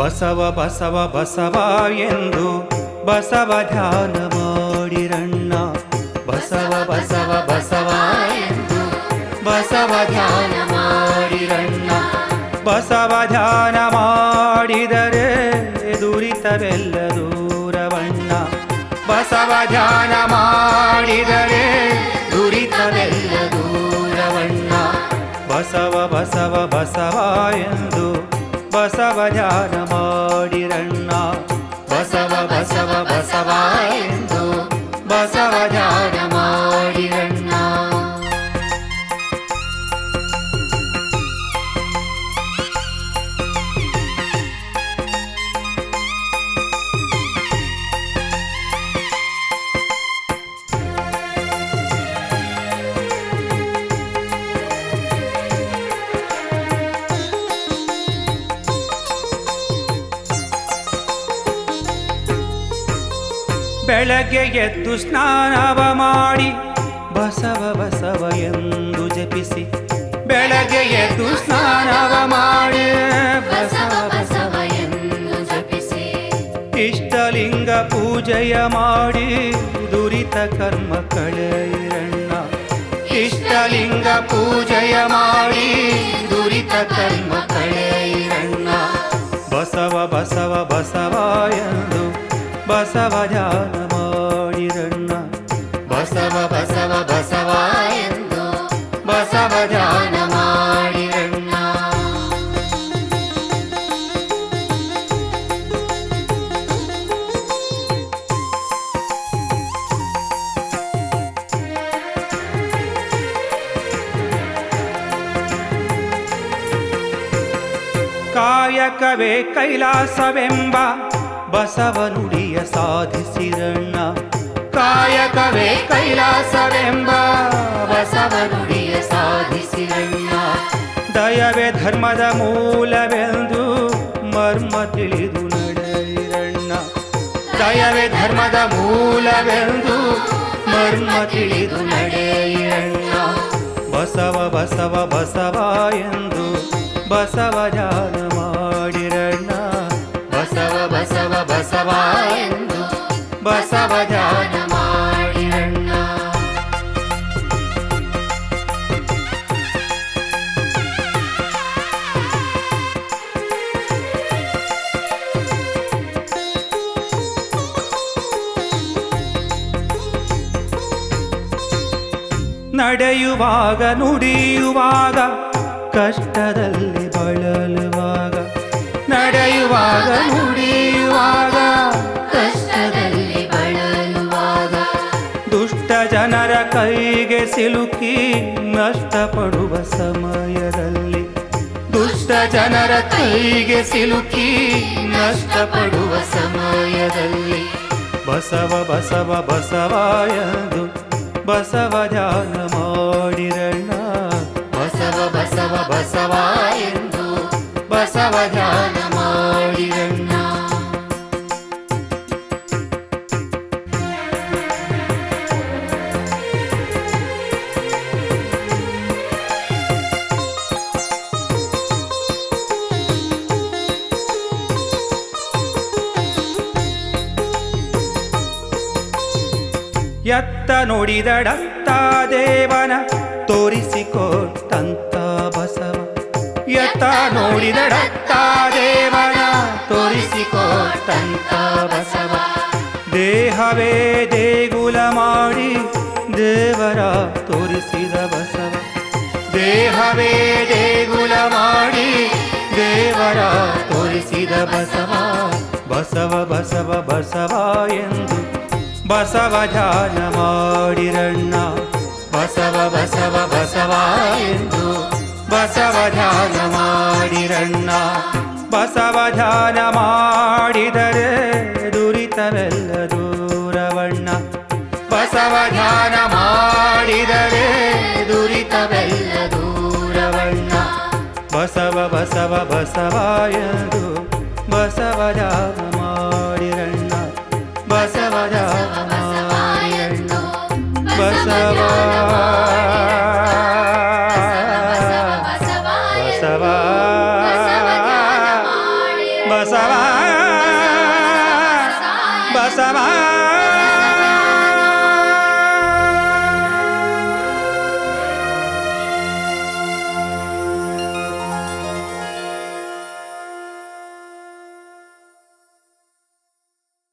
ಬಸವ ಬಸವ ಬಸವ ಎಂದು ಬಸವ ಧ್ಯಾನ ಮಾಡಿರಣ್ಣ. ಬಸವ ಬಸವ ಬಸವ ಎಂದು ಬಸವ ಧ್ಯಾನ ಮಾಡಿರಣ್ಣ. ಬಸವ ಧ್ಯಾನ ಮಾಡಿದರೆ ದುರಿತವೆಲ್ಲ ದೂರವಣ್ಣ. ಬಸವ ಧ್ಯಾನ ಮಾಡಿದರೆ ಬೆಳಗ್ಗೆ ಎದ್ದು ಸ್ನಾನವ ಮಾಡಿ ಬಸವ ಬಸವ ಎಂದು ಜಪಿಸಿ ಬೆಳಗ್ಗೆ ಎದ್ದು ಸ್ನಾನವ ಮಾಡಿ ಬಸವ ಬಸವ ಎಂದು ಜಪಿಸಿ ಇಷ್ಟಲಿಂಗ ಪೂಜೆಯ ಮಾಡಿ ದುರಿತ ಕರ್ಮ ಕಳೆಯಣ್ಣ ಇಷ್ಟಲಿಂಗ ಪೂಜೆಯ ಮಾಡಿ ದುರಿತ ಕರ್ಮ ಕಳೆಯಣ್ಣ ಬಸವ ಬಸವ ಬಸವ ಬಸವ ಬಸವ ಬಸವ ಎಂದು ಬಸವ ಧ್ಯಾನ ಮಾಡಿರಣ್ಣ. ಕಾಯಕವೇ ಕೈಲಾಸವೆಂಬ ಬಸವ ನುಡಿಯ ಸಾಧಿಸಿರಣ್ಣ. ಕಾಯಕವೇ ಕೈಲಾಸವೆಂಬ ಬಸವ ನುಡಿಯ ಸಾಧಿಸಿರಣ್ಣ. ದಯವೇ ಧರ್ಮದ ಮೂಲವೆಂದು ಮರ್ಮ ತಿಳಿದು ನಡೆಯಿರಣ್ಣ. ದಯವೇ ಧರ್ಮದ ಮೂಲವೆಂದು ಮರ್ಮ ತಿಳಿದು ನಡೆಯಿರಣ್ಣ. ಬಸವ ಬಸವ ಬಸವ ಎಂದು ಬಸವ ಧ್ಯಾನ ನಡೆಯುವಾಗ ನುಡಿಯುವಾಗ ಕಷ್ಟದಲ್ಲಿ ಬಳಲುವಾಗ ನಡೆಯುವಾಗ ನುಡಿಯುವಾಗ ಕಷ್ಟದಲ್ಲಿ ಬಳಲುವಾಗ ದುಷ್ಟ ಜನರ ಕೈಗೆ ಸಿಲುಕಿ ನಷ್ಟಪಡುವ ಸಮಯದಲ್ಲಿ ದುಷ್ಟ ಜನರ ಕೈಗೆ ಸಿಲುಕಿ ನಷ್ಟಪಡುವ ಸಮಯದಲ್ಲಿ ಬಸವ ಬಸವ ಬಸವ ಎಂದು ಬಸವ ಧ್ಯಾನ ಮಾಡಿರಣ್ಣ. ಬಸವ ಬಸವ ಬಸವ ಎಂದು ಬಸವ ಧ್ಯಾನ ಮಾಡಿರಣ್ಣ. ಎತ್ತ ನುಡಿದಡತ್ತ ದೇವನ ತೋರಿಸಿಕೊಟ್ಟಂತ ಬಸವ. ಎತ್ತ ನೋಡಿದಡತ್ತ ದೇವನ ತೋರಿಸಿಕೊಟ್ಟಂತ ಬಸವ. ದೇಹವೇ ದೇಗುಲ ಮಾಡಿ ದೇವರ ತೋರಿಸಿದ ಬಸವ. ದೇಹವೇ ದೇಗುಲ ಮಾಡಿ ದೇವರ ತೋರಿಸಿದ ಬಸವ. ಬಸವ ಬಸವ ಬಸವ ಎಂದು ಬಸವ ಧ್ಯಾನ ಮಾಡಿರಣ್ಣ. ಬಸವ ಬಸವ ಬಸವ ಎಂದು ಬಸವ ಧ್ಯಾನ ಮಾಡಿರಣ್ಣ. ಬಸವ ಧ್ಯಾನ ಮಾಡಿದರೆ ದುರಿತವೆಲ್ಲ ದೂರವಣ್ಣ. ಬಸವ ಧ್ಯಾನ ಮಾಡಿದರೆ ದುರಿತವೆಲ್ಲ ದೂರವಣ್ಣ. ಬಸವ ಬಸವ ಬಸವ ಎಂದು ಬಸವ ಧ್ಯಾನ ಮಾಡಿರಣ್ಣ ಬಸವ ಬಸವ